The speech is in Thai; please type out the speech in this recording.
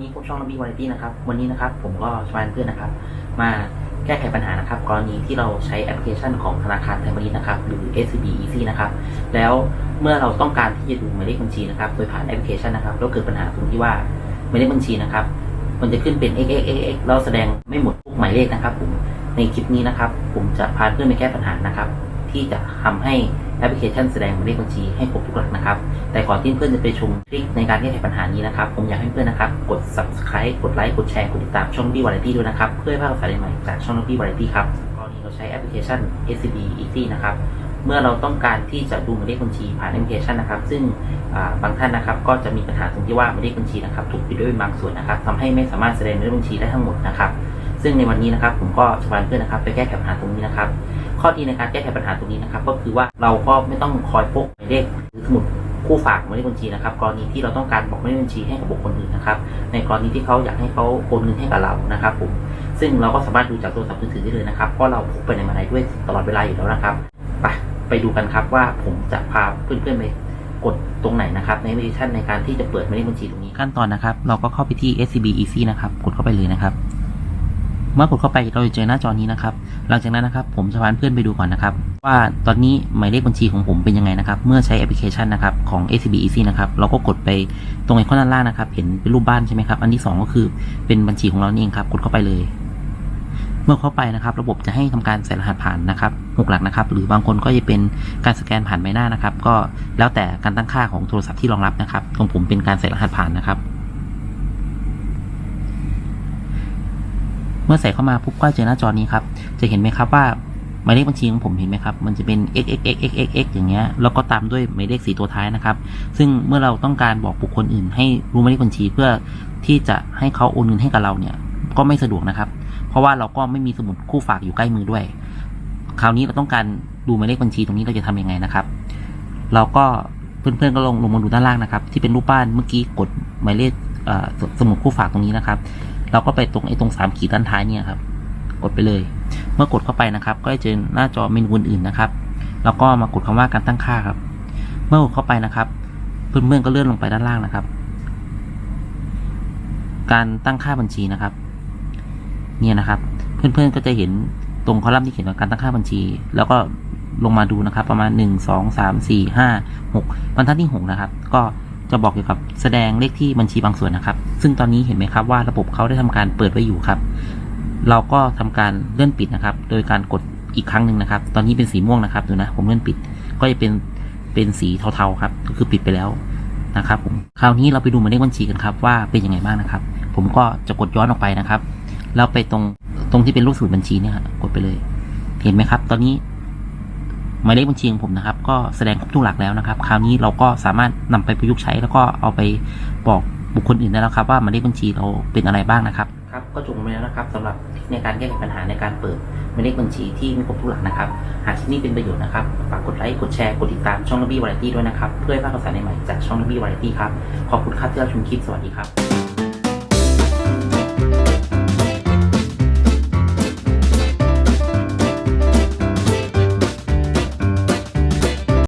นี้พบช่องระบีวาไรตี้นะครับ วันนี้นะครับผมก็ชวนเพื่อนนะครับ มาแก้ไขปัญหานะครับ กรณีที่เราใช้แอปพลิเคชันของธนาคารไทยพาณิชย์นะครับ หรือ SCB Easy นะครับ แล้วเมื่อเราต้องการที่จะดูหมายเลขบัญชีนะครับ โดยผ่านแอปพลิเคชันนะครับแล้วเกิดปัญหาตรงที่ว่าหมายเลขบัญชีนะครับ มันจะขึ้นเป็น x x x x แล้วแสดงไม่หมดทุกหมายเลขนะครับ ผม ในคลิปนี้นะครับ ผมจะพาเพื่อนไปแก้ปัญหานะครับ ที่จะทำให้แอปพลิเคชันแสดงหมายเลขบัญชีให้ครบทุกหลักนะครับ แต่ก่อนที่เพื่อนจะไปชมคลิปในการแก้ไขปัญหานี้นะครับ ผมอยากให้เพื่อนนะครับ กด subscribe กดไลค์ กดแชร์ กดติดตามช่องบี้วาไรตี้ด้วยนะครับ เพื่อให้พลาดข่าวใหม่จากช่องบี้วาไรตี้ครับกรณีเราใช้แอปพลิเคชัน SCB Easy นะครับ เมื่อเราต้องการที่จะดูหมายเลขบัญชีผ่านแอปพลิเคชันนะครับ ซึ่งบางท่านนะครับ ก็จะมีปัญหาตรงที่ว่าหมายเลขบัญชีนะครับ ถูกปิดด้วยบางส่วนนะครับทำให้ไม่สามารถแสดงหมายเลขบัญชีได้ทั้งหมดนะครับซึ่งในวันนี้นะครับผมก็จะพาเพื่อนนะครับไปแก้ไขปัญหาตรงนี้นะครับ ข้อดีในการแก้ไขปัญหาตรงนี้นะครับ ก็คือว่าเราก็ไม่ต้องคอยพกหมายเลขหรือสมุด คู่ฝากหมายเลขบัญชีนะครับ กรณีที่เราต้องการบอกหมายเลขบัญชีให้กับบุคคลอื่นนะครับ ในกรณีที่เขาอยากให้เขาโอนเงินให้กับเรานะครับผมซึ่งเราก็สามารถดูจากโทรศัพท์มือถือได้เลยนะครับเพราะเราพกไปในมาไหนด้วยตลอดเวลาอยู่แล้วนะครับไปไปดูกันครับว่าผมจะพาเพื่อนๆไปกดตรงไหนนะครับ ในแอปพลิเคชันในการที่จะเปิดหมายเลขบัญชีตรงนี้ขั้นตอนนะครับ เราก็เข้าไปที่ SCB Easy นะครับกดเข้าไปเลยนะครับ เมื่อกดเข้าไปเราจะเจอหน้าจอนี้นะครับ หลังจากนั้นนะครับ ผมจะพาเพื่อนไปดูก่อนนะครับ ว่าตอนนี้หมายเลขบัญชีของผมเป็นยังไงนะครับ เมื่อใช้แอปพลิเคชันนะครับของ SCB Easy นะครับ เราก็กดไปตรงไอคอนด้านล่างนะครับ เห็นเป็นรูปบ้านใช่ไหมครับ อันที่สองก็คือเป็นบัญชีของเราเองครับ กดเข้าไปเลย เมื่อเข้าไปนะครับ ระบบจะให้ทำการใส่รหัสผ่านนะครับหกหลักนะครับ หรือบางคนก็จะเป็นการสแกนผ่านใบหน้านะครับ ก็แล้วแต่การตั้งค่าของโทรศัพท์ที่รองรับนะครับ ของผมเป็นการใส่รหัสผ่านนะครับ มื่อใส่เข้ามาปุ๊บก็เจอหน้าจอนี้ครับ จะเห็นไหมครับว่าหมายเลขบัญชีของผมเห็นไหมครับ มันจะเป็น x x x x x x อย่างเงี้ย แล้วก็ตามด้วยหมายเลขสีตัวท้ายนะครับ ซึ่งเมื่อเราต้องการบอกบุคคลอื่น ให้รู้หมายเลขบัญชีเพื่อที่จะให้เขาโอนเงินให้กับเราเนี่ย ก็ไม่สะดวกนะครับ เพราะว่าเราก็ไม่มีสมุดคู่ฝากอยู่ใกล้มือด้วย คราวนี้เราต้องการดูหมายเลขบัญชีตรงนี้เราจะทำยังไงนะครับ เราก็เพื่อนๆก็ลงลงมาดูด้านล่างนะครับ ที่เป็นรูปบ้านเมื่อกี้กดหมายเลขสมุดคู่ฝากตรงนี้นะครับ เราก็ไปตรงไอ้ตรงสามขีดด้านท้ายเนี่ยครับ กดไปเลย เมื่อกดเข้าไปนะครับ ก็จะเจอหน้าจอเมนูอื่นๆนะครับ แล้วก็มากดคำว่าการตั้งค่าครับ เมื่อกดเข้าไปนะครับ เพื่อนๆก็เลื่อนลงไปด้านล่างนะครับ การตั้งค่าบัญชีนะครับ เนี่ยนะครับ เพื่อนๆก็จะเห็นตรงคอลัมน์ที่เขียนว่าการตั้งค่าบัญชี แล้วก็ลงมาดูนะครับ ประมาณหนึ่งสองสามสี่ห้าหกบรรทัดที่หกนะครับ ก็ จะบอกเกี่ยวกับแสดงเลขที่บัญชีบางส่วนนะครับ ซึ่งตอนนี้เห็นไหมครับว่าระบบเขาได้ทำการเปิดไว้อยู่ครับ เราก็ทำการเลื่อนปิดนะครับ โดยการกดอีกครั้งหนึ่งนะครับ ตอนนี้เป็นสีม่วงนะครับดูนะ ผมเลื่อนปิด ก็จะเป็นเป็นสีเทาๆครับ ก็คือปิดไปแล้วนะครับผม คราวนี้เราไปดูหมายเลขบัญชีกันครับว่าเป็นยังไงบ้างนะครับ ผมก็จะกดย้อนออกไปนะครับแล้วไปตรงตรงที่เป็นรูปสมุดบัญชีเนี่ยกดไปเลย เห็นไหมครับ ตอนนี้ หมายเลขบัญชีของผมนะครับ ก็แสดงครบทุกหลักแล้วนะครับ คราวนี้เราก็สามารถนำไปประยุกต์ใช้แล้วก็เอาไปบอกบุคคลอื่นได้แล้วครับ ว่าหมายเลขบัญชีเราเป็นอะไรบ้างนะครับครับก็จบไปแล้วนะครับสำหรับในการแก้ไขปัญหาในการเปิดหมายเลขบัญชีที่ไม่ครบทุกหลักนะครับ หากที่นี่เป็นประโยชน์นะครับฝากกดไลค์กดแชร์กดติดตามช่องนบี้วาไรตี้ด้วยนะครับเพื่อให้พลาดข่าวสารใหม่ๆจากช่องนบี้วาไรตี้ครับขอบคุณครับที่รับชมคลิปสวัสดีครับ